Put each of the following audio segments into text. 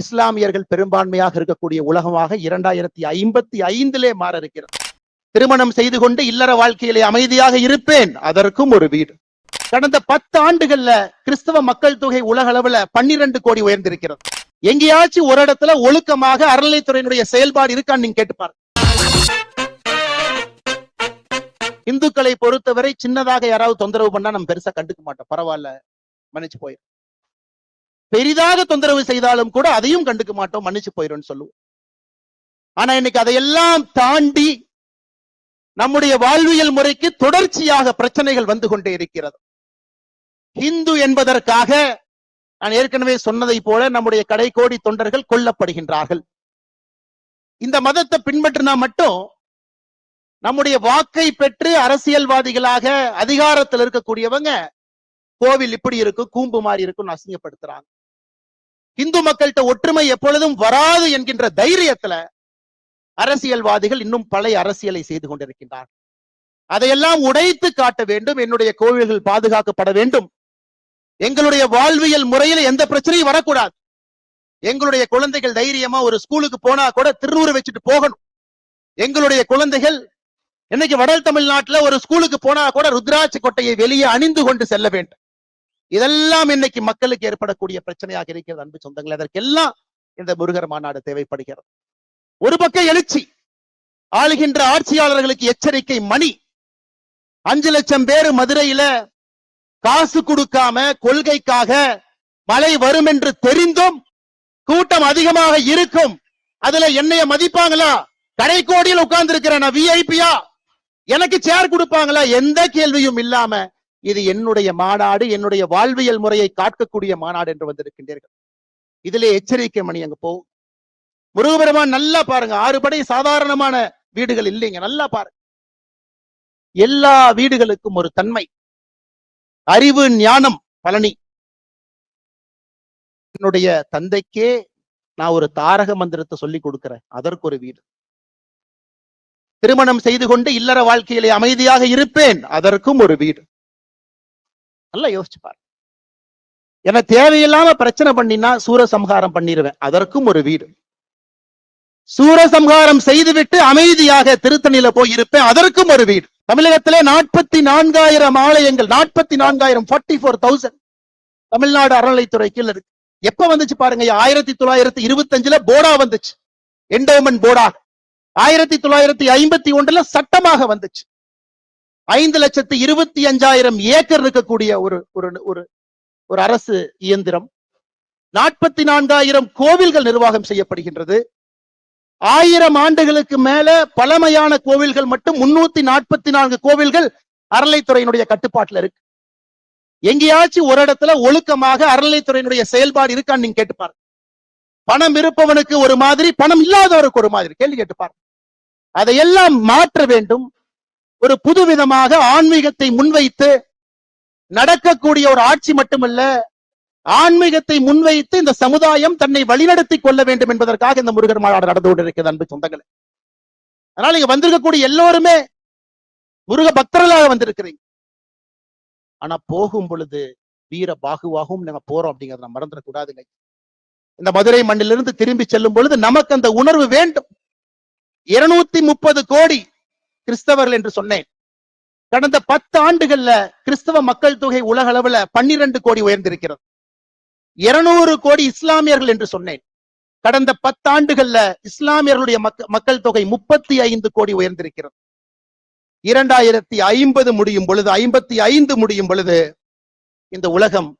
இஸ்லாமியர்கள் பெரும்பான்மையாக இருக்கக்கூடிய உலகமாக இரண்டாயிரத்தி ஐம்பத்தி ஐந்திலே மாற இருக்கிறது திருமணம் செய்து கொண்டு இல்லற வாழ்க்கையிலே அமைதியாக இருப்பேன். அதற்கும் ஒரு வீடு. கடந்த பத்து ஆண்டுகள்ல கிறிஸ்தவ மக்கள் தொகை உலக அளவுல பன்னிரண்டு கோடி உயர்ந்திருக்கிறது. எங்கேயாச்சும் ஒரு இடத்துல ஒழுக்கமாக அறநிலைத்துறையினுடைய செயல்பாடு இருக்கான்னு நீங்க கேட்டு இந்துக்களை பொறுத்தவரை சின்னதாக யாராவது தொந்தரவு பண்ணா நம்ம பெருசா கண்டுக்க மாட்டோம். பரவாயில்ல. மன்னிச்சு போயிடும் பெரிதாக தொந்தரவு செய்தாலும் கூட அதையும் கண்டுக்க மாட்டோம் மன்னிச்சு போயிடும் சொல்லுவோம். ஆனா இன்னைக்கு அதையெல்லாம் தாண்டி நம்முடைய வாழ்வியல் முறைக்கு தொடர்ச்சியாக பிரச்சனைகள் வந்து கொண்டே இருக்கிறது. ஹிந்து என்பதற்காக நான் ஏற்கனவே சொன்னதை போல நம்முடைய கடைக்கோடி தொண்டர்கள் கொல்லப்படுகின்றார்கள். இந்த மதத்தை பின்பற்றினா மட்டும் நம்முடைய வாக்கை பெற்று அரசியல்வாதிகளாக அதிகாரத்தில் இருக்கக்கூடியவங்க கோவில் இப்படி இருக்கும் கூம்பு மாதிரி இருக்கும்னு அசிங்கப்படுத்துறாங்க. இந்து மக்கள்கிட்ட ஒற்றுமை எப்பொழுதும் வராது என்கின்ற தைரியத்துல அரசியல்வாதிகள் இன்னும் பழைய அரசியலை செய்து கொண்டிருக்கின்றார் அதையெல்லாம் உடைத்து காட்ட வேண்டும் என்னுடைய கோவில்கள் பாதுகாக்கப்பட வேண்டும். எங்களுடைய வாழ்வியல் முறையில எந்த பிரச்சனையும் வரக்கூடாது. எங்களுடைய குழந்தைகள் தைரியமா ஒரு ஸ்கூலுக்கு போனா கூட திருநூறு வச்சுட்டு போகணும். எங்களுடைய குழந்தைகள் இன்னைக்கு வடல் தமிழ்நாட்டுல ஒரு ஸ்கூலுக்கு போனா கூட ருத்ராட்சி கொட்டையை வெளியே அணிந்து கொண்டு செல்ல வேண்டும். இதெல்லாம் இன்னைக்கு மக்களுக்கு ஏற்படக்கூடிய பிரச்சனையாக இருக்கிறது அன்பு சொந்தங்கள். அதற்கெல்லாம் இந்த முருகர் மாநாடு தேவைப்படுகிறது. ஒரு பக்கம் எழுச்சி ஆளுகின்ற ஆட்சியாளர்களுக்கு எச்சரிக்கை மணி. அஞ்சு லட்சம் பேர் மதுரையில காசு கொடுக்காம கொள்கைக்காக மழை வரும் என்று தெரிந்தும் கூட்டம் அதிகமாக இருக்கும். அதுல என்னைய மதிப்பாங்களா? கடைக்கோடியில் உட்கார்ந்து இருக்கிற நான் விஐபியா எனக்கு சேர் கொடுப்பாங்களா? எந்த கேள்வியும் இல்லாம இது என்னுடைய மாநாடு என்னுடைய வாழ்வியல் முறையை காக்கக்கூடிய மாநாடு என்று வந்திருக்கின்றீர்கள். இதிலே எச்சரிக்கை மணி அங்க போகும் முருகபெருமான் நல்லா பாருங்க. ஆறு படை சாதாரணமான வீடுகள் இல்லைங்க. நல்லா பாருங்க எல்லா வீடுகளுக்கும் ஒரு தன்மை. அறிவு ஞானம் பழனி. என்னுடைய தந்தைக்கே நான் ஒரு தாரக மந்திரத்தை சொல்லி கொடுக்கிறேன். அதற்கு ஒரு வீடு. திருமணம் செய்து கொண்டு இல்லற வாழ்க்கையிலே அமைதியாக இருப்பேன். அதற்கும் ஒரு வீடு. நல்லா யோசிச்சு பாரு. என தேவையில்லாம பிரச்சனை பண்ணினா சூரசம்ஹாரம் பண்ணிடுவேன் அதற்கும் ஒரு வீடு. சூரசம்ஹாரம் செய்துவிட்டு அமைதியாக திருத்தணியில போய் இருப்பேன். அதற்கும் ஒரு வீடு. தமிழகத்திலே நாற்பத்தி நான்காயிரம் ஆலயங்கள் நாற்பத்தி நான்காயிரம் ஃபார்ட்டி ஃபோர் தௌசண்ட் தமிழ்நாடு அறநிலைத்துறை கீழே இருக்கு. எப்ப வந்துச்சு பாருங்க ஆயிரத்தி தொள்ளாயிரத்தி இருபத்தஞ்சுல போடா போர்டா வந்துச்சு. என்டோமெண்ட் போடா. ஆயிரத்தி தொள்ளாயிரத்தி ஐம்பத்தி ஒன்றுல சட்டமாக வந்துச்சு. ஐந்து லட்சத்து இருபத்தி அஞ்சாயிரம் ஏக்கர் இருக்கக்கூடிய ஒரு ஒரு ஒரு ஒரு அரசு இயந்திரம் நாற்பத்தி நான்காயிரம் கோவில்கள் நிர்வாகம் செய்யப்படுகின்றது. ஆயிரம் ஆண்டுகளுக்கு மேல பழமையான கோவில்கள் மட்டும் முன்னூத்தி நாற்பத்தி நான்கு கோவில்கள் அறநிலைத்துறையினுடைய கட்டுப்பாட்டுல இருக்கு. எங்கேயாச்சும் ஒரு இடத்துல ஒழுக்கமாக அறநிலைத்துறையினுடைய செயல்பாடு இருக்கான்னு நீங்க கேட்டுப்பாரு பணம் இருப்பவனுக்கு ஒரு மாதிரி பணம் இல்லாதவருக்கு ஒரு மாதிரி கேள்வி கேட்டு அதையெல்லாம் மாற்ற வேண்டும். ஒரு புதுவிதமாக ஆன்மீகத்தை முன்வைத்து நடக்கக்கூடிய ஒரு ஆட்சி மட்டுமல்ல ஆன்மீகத்தை முன்வைத்து இந்த சமுதாயம் தன்னை வழிநடத்தி கொள்ள வேண்டும் என்பதற்காக இந்த முருகர் மாநாடு நடந்து கொண்டிருக்கிறது அன்பு சொந்தங்களே. அதனால இங்க வந்திருக்கக்கூடிய எல்லோருமே முருக பக்தர்களாக வந்திருக்கிறீங்க. ஆனா போகும் பொழுது வீர பாகுவாகவும் நாங்க போறோம் அப்படிங்கறத நம்ம மறந்துடக்கூடாதுங்க இந்த மதுரை மண்ணிலிருந்து திரும்பி செல்லும் பொழுது நமக்கு அந்த உணர்வு வேண்டும். இருநூத்தி முப்பது கோடி கிறிஸ்தவர்கள் என்று சொன்னேன். கடந்த பத்து ஆண்டுகள்ல கிறிஸ்தவ மக்கள் தொகை உலக அளவுல பன்னிரண்டு கோடி உயர்ந்திருக்கிறது. இருநூறு கோடி இஸ்லாமியர்கள் என்று சொன்னேன். கடந்த பத்து ஆண்டுகள்ல இஸ்லாமியர்களுடைய மக்கள் தொகை முப்பத்தி ஐந்து கோடி உயர்ந்திருக்கிறது. இரண்டாயிரத்தி ஐம்பது முடியும் பொழுது ஐம்பத்தி ஐந்து முடியும் பொழுது இந்த உலகம்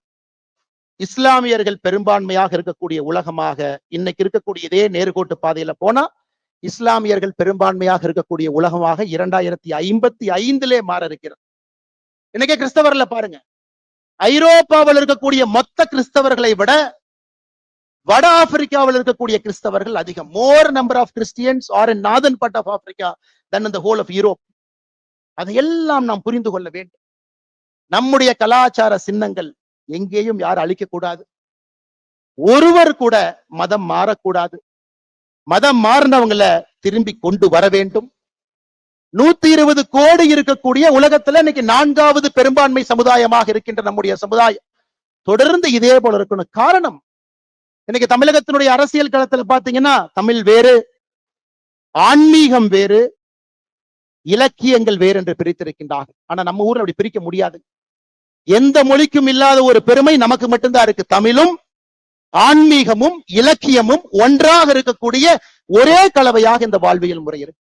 இஸ்லாமியர்கள் பெரும்பான்மையாக இருக்கக்கூடிய உலகமாக இன்னைக்கு இருக்கக்கூடிய இதே நேர்கோட்டு பாதையில போனா இஸ்லாமியர்கள் பெரும்பான்மையாக இருக்கக்கூடிய உலகமாக இரண்டாயிரத்தி ஐம்பத்தி ஐந்திலே மாற இருக்கிறது இன்னைக்கு கிறிஸ்தவர்ல பாருங்க. ஐரோப்பாவில் இருக்கக்கூடிய மொத்த கிறிஸ்தவர்களை விட வட ஆப்பிரிக்காவில் இருக்கக்கூடிய கிறிஸ்தவர்கள் அதிகம். More number of Christians are in northern part of Africa தன் இந்த ஹோல் ஆஃப் யூரோப் அதையெல்லாம் நாம் புரிந்து கொள்ள வேண்டும். நம்முடைய கலாச்சார சின்னங்கள் எங்கேயும் யாரும் அழிக்க கூடாது ஒருவர் கூட மதம் மாறக்கூடாது. மதம் மாறினவங்களை திரும்பி கொண்டு வர வேண்டும். நூத்தி இருபது கோடி இருக்கக்கூடிய உலகத்துல இன்னைக்கு நான்காவது பெரும்பான்மை சமுதாயமாக இருக்கின்ற நம்முடைய சமுதாயம் தொடர்ந்து இதே போல இருக்கணும். காரணம் இன்னைக்கு தமிழகத்தினுடைய அரசியல் களத்துல பாத்தீங்கன்னா தமிழ் வேறு ஆன்மீகம் வேறு இலக்கியங்கள் வேறு என்று பிரித்திருக்கின்றார்கள். ஆனா நம்ம ஊர்ல அப்படி பிரிக்க முடியாது. எந்த மொழிக்கும் இல்லாத ஒரு பெருமை நமக்கு மட்டும்தான் இருக்கு. தமிழும் ஆன்மீகமும் இலக்கியமும் ஒன்றாக இருக்கக்கூடிய ஒரே கலவையாக இந்த வாழ்வியல் முறை இருக்கு.